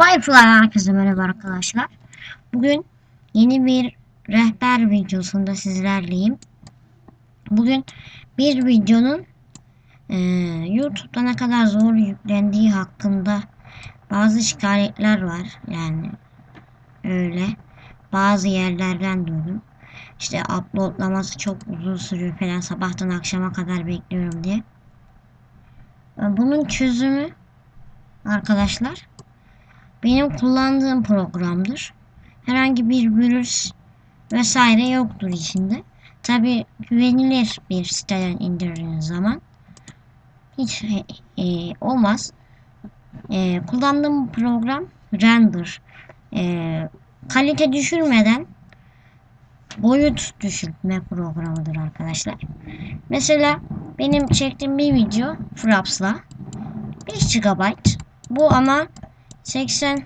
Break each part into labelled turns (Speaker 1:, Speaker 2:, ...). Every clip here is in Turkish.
Speaker 1: Firefly herkese merhaba arkadaşlar. Bugün yeni bir rehber videosunda sizlerleyim. Bugün bir videonun eee, YouTube'da ne kadar zor yüklendiği hakkında bazı şikayetler var. Yani öyle. Bazı yerlerden duydum. İşte uploadlaması çok uzun sürüyor falan sabahtan akşama kadar bekliyorum diye. Bunun çözümü arkadaşlar benim kullandığım programdır. Herhangi bir virüs vesaire yoktur içinde. Tabi güvenilir bir siteden indirdiğiniz zaman hiç e, e, olmaz. E, kullandığım program Render. E, kalite düşürmeden boyut düşürtme programıdır arkadaşlar. Mesela benim çektiğim bir video Fraps'la 5 GB bu ama 80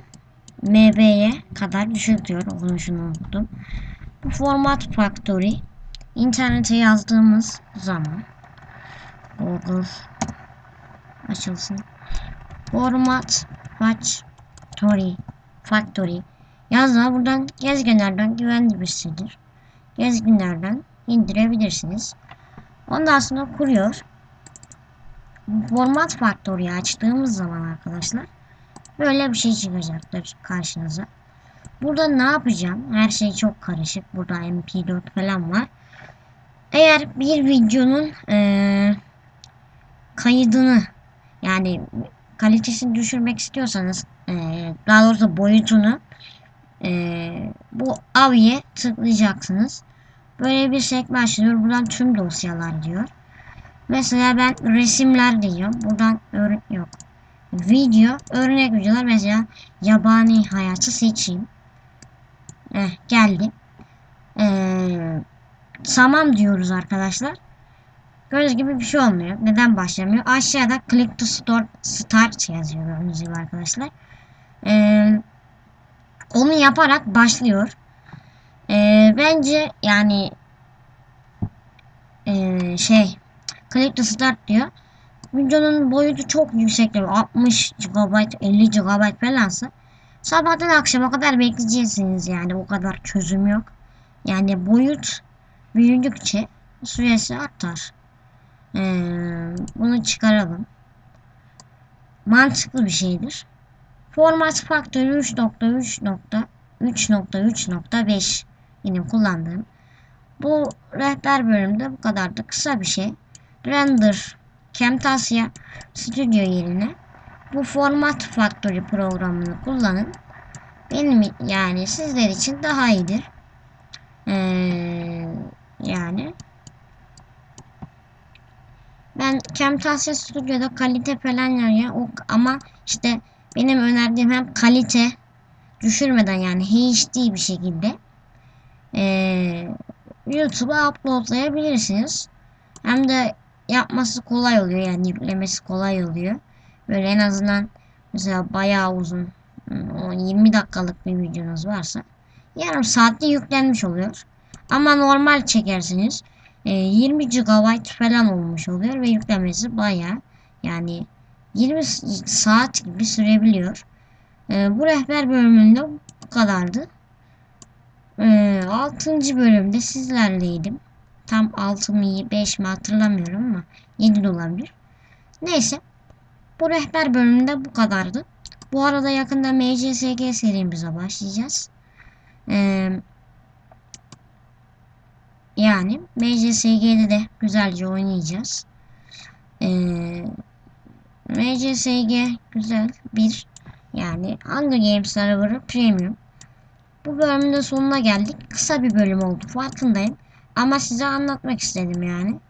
Speaker 1: MB'ye kadar düşürtüyor. Okunuşunu unuttum. Bu Format Factory internete yazdığımız zaman Google açılsın. Format Factory Factory yazdığında buradan gezginlerden güvenli bir sitedir. Gezginlerden indirebilirsiniz. Ondan sonra kuruyor. Format Factory'yi açtığımız zaman arkadaşlar Böyle bir şey çıkacaktır karşınıza. Burada ne yapacağım? Her şey çok karışık. Burada MP4 falan var. Eğer bir videonun ee, kaydını yani kalitesini düşürmek istiyorsanız ee, daha doğrusu boyutunu ee, bu aviye tıklayacaksınız. Böyle bir sekme açılıyor. Buradan tüm dosyalar diyor. Mesela ben resimler diyorum. Buradan örnek yok video örnek videolar mesela yabani hayatı seçeyim. Eh, geldi. Ee, tamam diyoruz arkadaşlar. Gördüğünüz gibi bir şey olmuyor. Neden başlamıyor? Aşağıda click to start, start yazıyor gördüğünüz gibi arkadaşlar. Ee, onu yaparak başlıyor. Ee, bence yani e, şey click to start diyor videonun boyutu çok yüksek 60 GB 50 GB falansa sabahtan akşama kadar bekleyeceksiniz yani o kadar çözüm yok. Yani boyut büyüdükçe süresi artar. Ee, bunu çıkaralım. Mantıklı bir şeydir. Format faktörü 3.3.3.3.5 benim kullandığım. Bu rehber bölümde bu kadar da kısa bir şey. Render Camtasia Studio yerine bu Format Factory programını kullanın. Benim yani sizler için daha iyidir. Ee, yani ben Camtasia Studio'da kalite falan ya ama işte benim önerdiğim hem kalite düşürmeden yani HD bir şekilde ee, YouTube'a uploadlayabilirsiniz. Hem de yapması kolay oluyor yani yüklemesi kolay oluyor. Böyle en azından mesela bayağı uzun 20 dakikalık bir videonuz varsa yarım saatte yüklenmiş oluyor. Ama normal çekersiniz 20 e, GB falan olmuş oluyor ve yüklemesi bayağı yani 20 saat gibi sürebiliyor. E, bu rehber bölümünde bu kadardı. 6. E, bölümde sizlerleydim. Tam 6 mı 5 mi hatırlamıyorum ama 7 de olabilir. Neyse. Bu rehber bölümünde bu kadardı. Bu arada yakında MCSG serimize başlayacağız. Ee, yani MCSG'de de güzelce oynayacağız. Ee, MCSG güzel bir yani Hunger Games serverı premium. Bu bölümün de sonuna geldik. Kısa bir bölüm oldu farkındayım. Ama size anlatmak istedim yani.